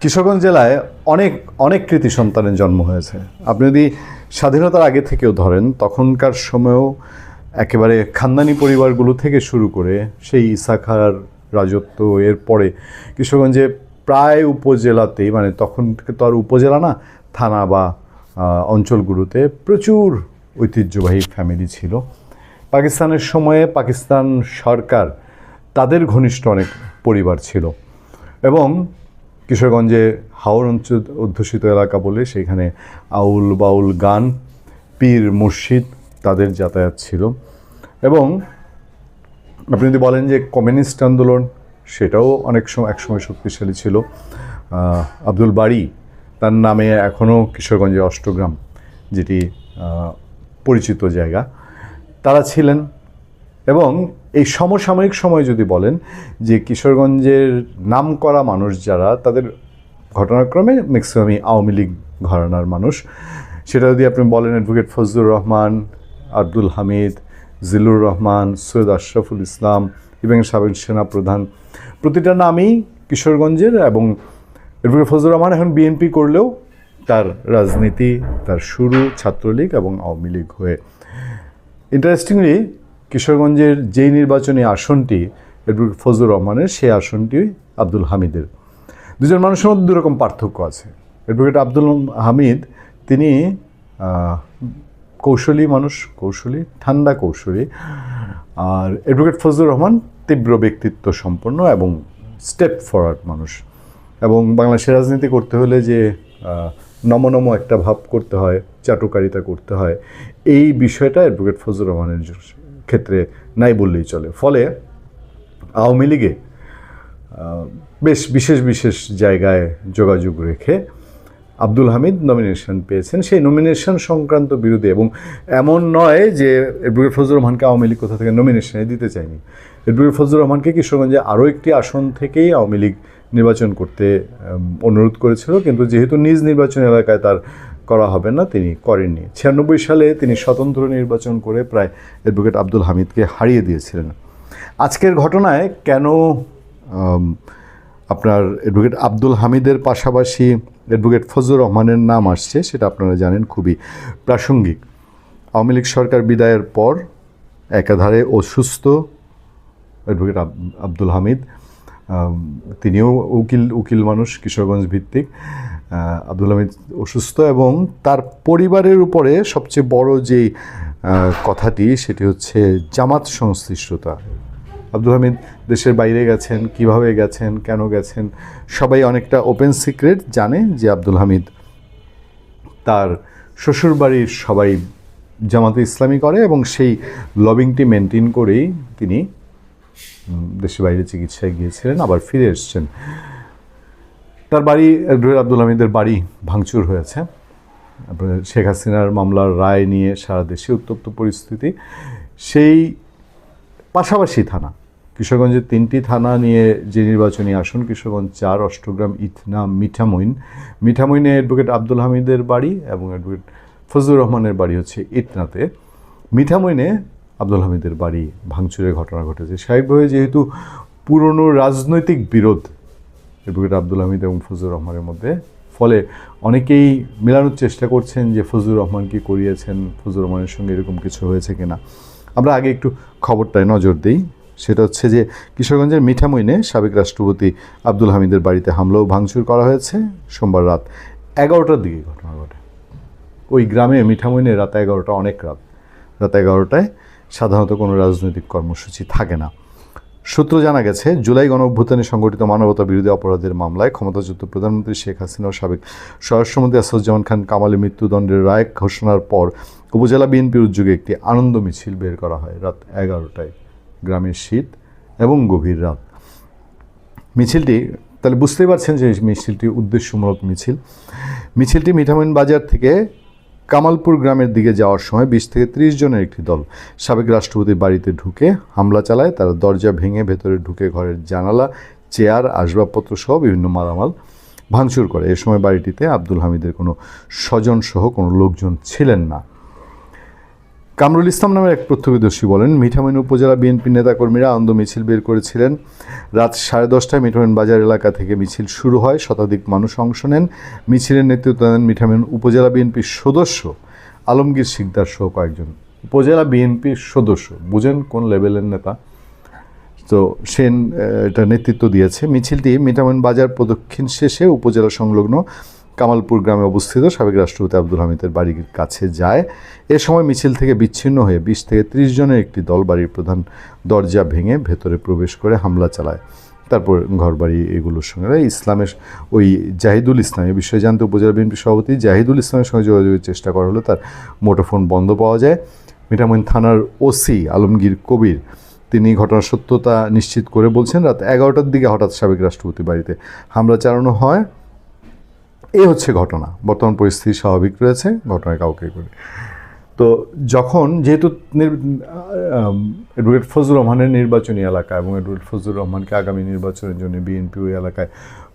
কিশোরগঞ্জ জেলায় অনেক অনেক কৃতি সন্তানের জন্ম হয়েছে। আপনি যদি স্বাধীনতার আগে থেকেও ধরেন, তখনকার সময়েও একেবারে খানদানি পরিবারগুলো থেকে শুরু করে সেই ইসাখার রাজত্ব এর পরে কিশোরগঞ্জে প্রায় উপজেলাতেই মানে তখন তো আর উপজেলা না, থানা বা অঞ্চলগুলোতে প্রচুর ঐতিহ্যবাহী ফ্যামিলি ছিল। পাকিস্তানের সময়ে পাকিস্তান সরকার তাদের ঘনিষ্ঠ অনেক পরিবার ছিল। এবং কিশোরগঞ্জে হাওর অঞ্চল অধ্যুষিত এলাকা বলে সেখানে আউল বাউল গান, পীর মুর্শিদ তাদের যাতায়াত ছিল। এবং আপনি যদি বলেন যে কমিউনিস্ট আন্দোলন, সেটাও অনেক সময় একসময় শক্তিশালী ছিল। আব্দুল বাড়ি তার নামে এখনও কিশোরগঞ্জে অষ্টগ্রাম, যেটি পরিচিত জায়গা। তারা ছিলেন এবং এই সমসাময়িক সময় যদি বলেন যে কিশোরগঞ্জের নাম করা মানুষ যারা, তাদের ঘটনাক্রমে ম্যাক্সিমামই আওয়ামী লীগ ঘরানার মানুষ। সেটা যদি আপনি বলেন অ্যাডভোকেট ফজলুর রহমান, আব্দুল হামিদ জিলুর রহমান, সৈয়দ আশরাফুল ইসলাম এবং সাবেক সেনা প্রধান প্রতিটা নামই কিশোরগঞ্জের এবং অ্যাডভোকেট ফজলুর রহমান এখন বিএনপি করলেও তার রাজনীতি, তার শুরু ছাত্রলীগ এবং আওয়ামী লীগ হয়ে। ইন্টারেস্টিংলি কিশোরগঞ্জের যেই নির্বাচনী আসনটি অ্যাডভোকেট ফজলুর রহমানের, সেই আসনটি আব্দুল হামিদের। দুজন মানুষের মধ্যে দুরকম পার্থক্য আছে। অ্যাডভোকেট আব্দুল হামিদ, তিনি কৌশলী মানুষ, কৌশলী, ঠান্ডা কৌশলী। আর অ্যাডভোকেট ফজলুর রহমান তীব্র ব্যক্তিত্ব সম্পন্ন এবং স্টেপ ফরওয়ার্ড মানুষ। এবং বাংলাদেশের রাজনীতি করতে হলে যে নমনম একটা ভাব করতে হয়, চাটুকারিতা করতে হয়, এই বিষয়টা অ্যাডভোকেট ফজলুর রহমানের ক্ষেত্রে নাই বললেই চলে। ফলে আওয়ামী লীগে বেশ বিশেষ বিশেষ জায়গায় যোগাযোগ রেখে আব্দুল হামিদ নমিনেশন পেয়েছেন। সেই নমিনেশন সংক্রান্ত বিরোধী এবং এমন নয় যে এডভোকেট ফজলুর রহমানকে আওয়ামী লীগ কোথা থেকে নমিনেশনে দিতে চায়নি। এডভোকেট ফজলুর রহমানকে কিশোরগঞ্জে আরও একটি আসন থেকেই আওয়ামী লীগ নির্বাচন করতে অনুরোধ করেছিল। কিন্তু যেহেতু নিজ নির্বাচন এলাকায় তার করা হবে না, তিনি করেননি। ছিয়ানব্বই সালে তিনি স্বতন্ত্র নির্বাচন করে প্রায় অ্যাডভোকেট আব্দুল হামিদকে হারিয়ে দিয়েছিলেন। আজকের ঘটনায় কেন আপনার অ্যাডভোকেট আব্দুল হামিদের পাশাপাশি অ্যাডভোকেট ফজলুর রহমানের নাম আসছে, সেটা আপনারা জানেন, খুবই প্রাসঙ্গিক। আওয়ামী লীগ সরকার বিদায়ের পর একাধারে অসুস্থ অ্যাডভোকেট আব- আব্দুল হামিদ তিনিও উকিল উকিল মানুষ, কিশোরগঞ্জ ভিত্তিক। আব্দুল হামিদ অসুস্থ এবং তার পরিবারের উপরে সবচেয়ে বড় যে কথাটি সেটি হচ্ছে জামাত সংশ্লিষ্টতা। আব্দুল হামিদ দেশের বাইরে গেছেন, কীভাবে গেছেন, কেন গেছেন, সবাই অনেকটা ওপেন সিক্রেট জানে যে আব্দুল হামিদ তার শ্বশুরবাড়ির সবাই জামাতে ইসলামী করে এবং সেই লবিংটি মেনটেন করেই তিনি দেশের বাইরে চিকিৎসায় গিয়েছিলেন, আবার ফিরে এসছেন। তার বাড়ি অ্যাডভোকেট আব্দুল হামিদের বাড়ি ভাঙচুর হয়েছে। শেখ হাসিনার মামলার রায় নিয়ে সারা দেশে উত্তপ্ত পরিস্থিতি। সেই পাশাপাশি থানা, কিশোরগঞ্জের তিনটি থানা নিয়ে যে নির্বাচনী আসন, কিশোরগঞ্জ চার, অষ্টগ্রাম, ইথনা, মিঠামইন। মিঠামইনে অ্যাডভোকেট আব্দুল হামিদের বাড়ি এবং অ্যাডভোকেট ফজলুর রহমানের বাড়ি হচ্ছে ইতনাতে মিঠামইনে আব্দুল হামিদের বাড়ি ভাঙচুরের ঘটনা ঘটেছে। স্বাভাবিকভাবে যেহেতু পুরনো রাজনৈতিক বিরোধ অ্যাডভোকেট আব্দুল হামিদ এবং ফজলুর রহমানের মধ্যে। ফলে অনেকেই মেলানোর চেষ্টা করছেন যে ফজলুর রহমান কি করিয়েছেন, ফজলুর রহমানের সঙ্গে এরকম কিছু হয়েছে কিনা। আমরা আগে একটু খবরটায় নজর দিই। সেটা হচ্ছে যে কিশোরগঞ্জের মিঠামইনে সাবেক রাষ্ট্রপতি আব্দুল হামিদের বাড়িতে হামলা ও ভাঙচুর করা হয়েছে। সোমবার রাত এগারোটার দিকে ঘটনা ঘটে। ওই গ্রামে মিঠামইনে রাত এগারোটা অনেক রাত। রাত এগারোটায় সাধারণত কোনো রাজনৈতিক কর্মসূচি থাকে না। সূত্র জানা গেছে, জুলাই গণ অভ্যুত্থানে সংগঠিত মানবতা বিরোধী অপরাধের মামলায় ক্ষমতাচ্যুত প্রধানমন্ত্রী শেখ হাসিনা ও সাবেক স্বরাষ্ট্রমন্ত্রী আসাদুজ্জামান খান কামালের মৃত্যুদণ্ডের রায় ঘোষণার পর উপজেলা বিএনপির উদ্যোগে একটি আনন্দ মিছিল বের করা হয় রাত এগারোটায়। গ্রামের শীত এবং গভীর রাত। মিছিলটি, তাহলে বুঝতেই পারছেন যে মিছিলটি উদ্দেশ্যমূলক মিছিল। মিছিলটি মিঠামইন বাজার থেকে কামালপুর গ্রামের দিকে যাওয়ার সময় বিশ থেকে ত্রিশ জনের একটি দল সাবেক রাষ্ট্রপতির বাড়িতে ঢুকে হামলা চালায়। তারা দরজা ভেঙে ভেতরে ঢুকে ঘরের জানালা, চেয়ার, আসবাবপত্র সহ বিভিন্ন মালামাল ভাঙচুর করে। এ সময় বাড়িটিতে আব্দুল হামিদের কোনো স্বজন সহ কোনো লোকজন ছিলেন না। কামরুল ইসলাম নামের এক প্রত্যক্ষদর্শী বলেন মিঠামইন উপজেলা বিএনপি নেতাকর্মীরা আনন্দ মিছিল বের করেছিলেন। রাত সাড়ে দশটায় মিঠামইন বাজার এলাকা থেকে মিছিল শুরু হয়। শতাধিক মানুষ অংশ নেন। মিছিলের নেতৃত্ব দেন মিঠামইন উপজেলা বিএনপির সদস্য আলমগীর শিকদার সহ কয়েকজন। উপজেলা বিএনপির সদস্য, বুঝেন কোন লেভেলের নেতা? তো সেন এটা নেতৃত্ব দিয়েছে। মিছিলটি মিঠামইন বাজার প্রদক্ষিণ শেষে উপজেলা সংলগ্ন কামালপুর গ্রামে অবস্থিত সাবেক রাষ্ট্রপতি আব্দুল হামিদের বাড়ির কাছে যায়। এ সময় মিছিল থেকে বিচ্ছিন্ন হয়ে বিশ থেকে ত্রিশ জনের একটি দল বাড়ির প্রধান দরজা ভেঙে ভেতরে প্রবেশ করে হামলা চালায়। তারপর ঘরবাড়ি এগুলোর সঙ্গে ইসলামের ওই জাহিদুল ইসলাম এ বিষয়ে জানতে উপজেলা বিএনপি সভাপতি জাহিদুল ইসলামের সঙ্গে যোগাযোগের চেষ্টা করা হলো, তার মুঠোফোন বন্ধ পাওয়া যায়। মিঠামইন থানার ওসি আলমগীর কবির তিনি ঘটনার সত্যতা নিশ্চিত করে বলছেন, রাত এগারোটার দিকে হঠাৎ সাবেক রাষ্ট্রপতি বাড়িতে হামলা চালানো হয়। এই হচ্ছে ঘটনা। বর্তমান পরিস্থিতি স্বাভাবিক রয়েছে ঘটনায় কাউকে করে তো যখন যেহেতু অ্যাডভোকেট ফজলুর রহমানের নির্বাচনী এলাকা এবং অ্যাডভোকেট ফজলুর রহমানকে আগামী নির্বাচনের জন্য বিএনপি ওই এলাকায়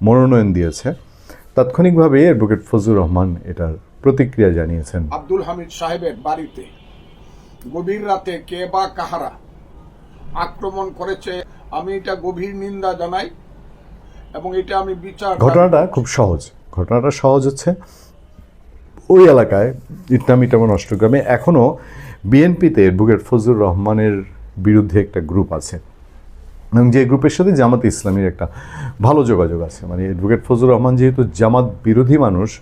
মনোনয়ন দিয়েছে তাৎক্ষণিকভাবে অ্যাডভোকেট ফজলুর রহমান এটার প্রতিক্রিয়া জানিয়েছেন। আব্দুল হামিদ সাহেবের বাড়িতে গভীর রাতে কে বা কাহারা আক্রমণ করেছে আমি এটা গভীর নিন্দা জানাই এবং এটা আমি বিচার ঘটনাটা খুব সহজ। ঘটনাটা সহজ হচ্ছে। ওই এলাকায় ইটনামিটামন অষ্টগ্রামে এখনও বিএনপিতে অ্যাডভোকেট ফজলুর রহমানের বিরুদ্ধে একটা গ্রুপ আছে। এবং যে গ্রুপের সাথে জামাত ইসলামীর একটা ভালো যোগাযোগ আছে। মানে অ্যাডভোকেট ফজলুর রহমান যেহেতু জামাত বিরোধী মানুষ,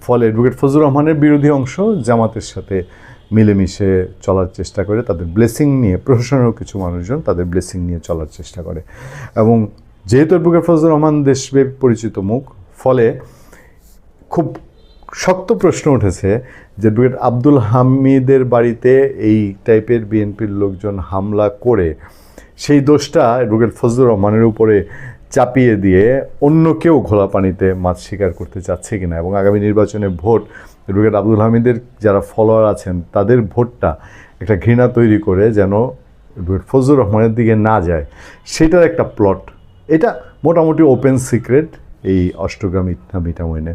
ফলে অ্যাডভোকেট ফজলুর রহমানের বিরোধী অংশ জামাতের সাথে মিলেমিশে চলার চেষ্টা করে, তাদের ব্লেসিং নিয়ে প্রশাসনেরও কিছু মানুষজন তাদের ব্লেসিং নিয়ে চলার চেষ্টা করে। এবং যেহেতু অ্যাডভোকেট ফজলুর রহমান দেশব্যাপী পরিচিত মুখ, ফলে খুব শক্ত প্রশ্ন উঠেছে যে অ্যাডভোকেট আব্দুল হামিদের বাড়িতে এই টাইপের বিএনপির লোকজন হামলা করে সেই দোষটা অ্যাডভোকেট ফজলুর রহমানের উপরে চাপিয়ে দিয়ে অন্য কেউ ঘোলা পানিতে মাছ শিকার করতে চাচ্ছে কিনা এবং আগামী নির্বাচনে ভোট অ্যাডভোকেট আব্দুল হামিদের যারা ফলোয়ার আছেন তাদের ভোটটা একটা ঘৃণা তৈরি করে যেন অ্যাডভোকেট ফজলুর রহমানের দিকে না যায়। সেটার একটা প্লট এটা মোটামুটি ওপেন সিক্রেট এই অষ্টগ্রাম ইটনা মিটামইনে